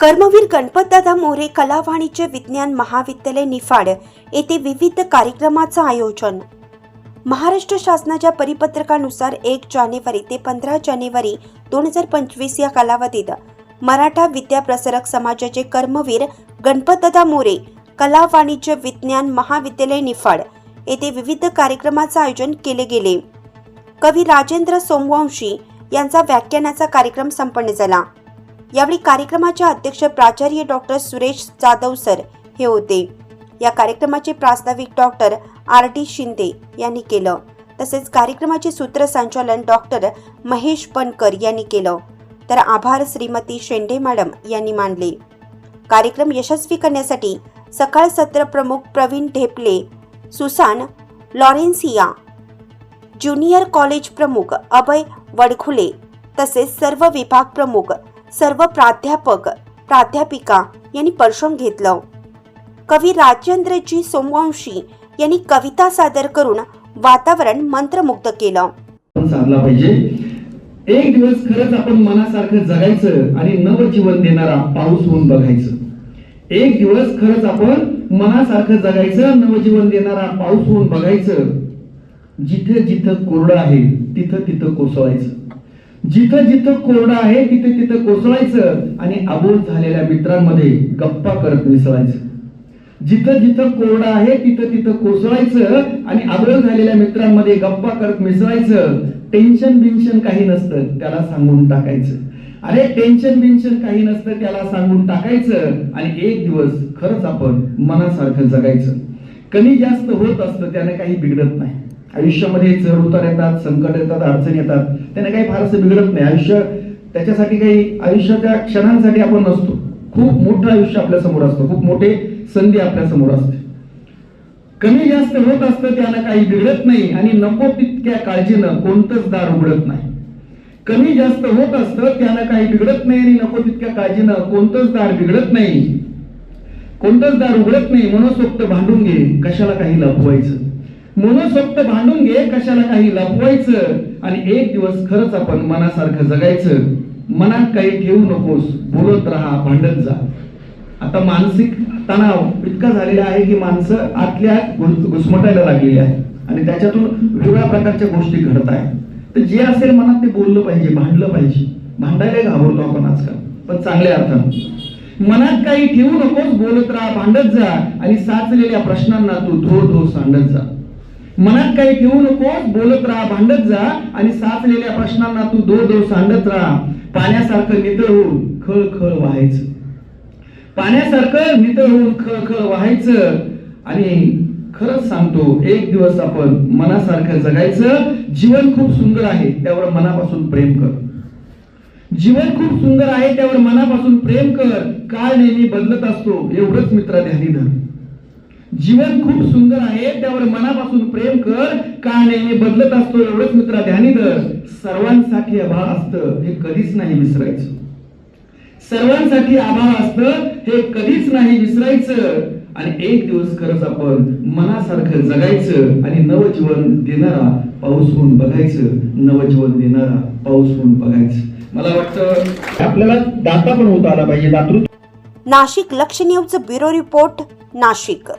कर्मवीर गणपतदादा मोरे कला वाणिज्य विज्ञान महाविद्यालय निफाड येथे विविध कार्यक्रमाचं आयोजन. महाराष्ट्र शासनाच्या परिपत्रकानुसार एक जानेवारी ते पंधरा जानेवारी दोन हजार पंचवीस या कालावधीत मराठा विद्याप्रसारक समाजाचे कर्मवीर गणपतदादा मोरे कला वाणिज्य विज्ञान महाविद्यालय निफाड येथे विविध कार्यक्रमाचं आयोजन केले गेले. कवी राजेंद्र सोमवंशी यांचा व्याख्यानाचा कार्यक्रम संपन्न झाला. यावेळी कार्यक्रमाचे अध्यक्ष प्राचार्य डॉक्टर सुरेश जाधव सर हे होते. या कार्यक्रमाचे प्रास्ताविक डॉक्टर आर डी शिंदे यांनी केलं. तसेच कार्यक्रमाचे सूत्रसंचालन डॉक्टर महेश पणकर यांनी केलं. तर आभार श्रीमती शेंडे मॅडम यांनी मानले. कार्यक्रम यशस्वी करण्यासाठी सकाळ सत्र प्रमुख Praveen Dhepale Susan Lawrencia junior college प्रमुख अभय वडखुले तसेच सर्व विभाग प्रमुख सर्व प्राध्यापक प्राध्यापिका यांनी परिश्रम घेतलं. कवी राजेंद्रजी सोमवंशी यांनी कविता सादर करून वातावरण मंत्रमुग्ध केलं. साधला पाहिजे. एक दिवस खरंच आपण मनासारखं जगायचं आणि नवजीवन देणारा पाऊस होऊन बघायचं. एक दिवस खरंच आपण मनासारखं जगायचं नवजीवन देणारा पाऊस होऊन बघायचं. जिथे जिथं कोरडं आहे तिथं तिथं कोसळायचं. जिथं जिथं कोरडं आहे तिथे तिथं कोसळायचं आणि अबोल झालेल्या मित्रांमध्ये गप्पा करत मिसळायचं. जिथं जिथं कोरडं आहे तिथं तिथं कोसळायचं आणि आग्रह झालेल्या मित्रांमध्ये गप्पा करत मिसळायचं. टेन्शन बिन्शन काही नसतं त्याला सांगून टाकायचं. अरे टेन्शन बिन्शन काही नसतं त्याला सांगून टाकायचं आणि एक दिवस खरंच आपण मनासारखं जगायचं. कमी जास्त होत असतं त्याने काही बिघडत नाही. आयुष्यामध्ये चढ उतार येतात संकट येतात अडचणी येतात त्याने काही फारसं बिघडत नाही. आयुष्य त्याच्यासाठी काही आयुष्याच्या क्षणांसाठी आपण नसतो. खूप मोठं आयुष्य आपल्यासमोर असतं. खूप मोठे संधी आपल्यासमोर असते. कमी जास्त होत असतं त्याला काही बिघडत नाही आणि नको तितक्या काळजीनं कोणतंच दार उघडत नाही. कमी जास्त होत असतं त्याला काही बिघडत नाही आणि नको तितक्या काळजीनं कोणतंच दार बिघडत नाही. कोणतंच दार उघडत नाही मनसोक्त भांडून घे. कशाला काही लपवायचं? मनसोक्त भांडून घे कशाला काही लपवायचं? आणि एक दिवस खरंच आपण मनासारखं जगायचं. मनात काही ठेवू नकोस बोलत राहा भांडत जा. आता मानसिक तणाव इतका झालेला आहे की माणसं आतल्या घुसमटायला लागलेली आहे आणि त्याच्यातून वेगळ्या प्रकारच्या गोष्टी घडत आहेत. तर जे असेल मनात ते बोललं पाहिजे भांडलं पाहिजे. भांडायला घाबरतो आपण आजकाल पण चांगल्या अर्थानं. मनात काही ठेवू नकोस बोलत राहा भांडत जा. आणि साचलेल्या प्रश्नांना तू धो धो सांडत जा. मनात काही ठेवू नकोस बोलत राहा भांडत जा आणि साचलेल्या प्रश्नांना तू दो दो सांडत राहा. पाण्यासारखं नितळ होऊन खळ खळ व्हायचं. पाण्यासारखं नितळ होऊन खळ खळ व्हायचं. आणि खरंच सांगतो एक दिवस आपण मनासारखं जगायचं. जीवन खूप सुंदर आहे त्यावर मनापासून प्रेम कर. जीवन खूप सुंदर आहे त्यावर मनापासून प्रेम कर. काळ नेहमी बदलत असतो एवढंच मित्रा ध्यानी धर जीवन खूप सुंदर आहे त्यावर मनापासून प्रेम कर का नेहमी बदलत असतो एवढंच मित्रा ध्यानी धर. सर्वांसाठी आभाळ असतं हे कधीच नाही विसरायचं. सर्वांसाठी आभाळ असतं हे कधीच नाही विसरायचं. आणि एक दिवस खरंच आपण मनासारखं जगायचं आणि नवजीवन देणारा पाऊस होऊन बघायचं. नवजीवन देणारा पाऊस होऊन बघायचं. मला वाटतं आपल्याला दाता पण होता आला पाहिजे दातृत्व. नाशिक लक्ष न्यूज ब्युरो रिपोर्ट नाशिक.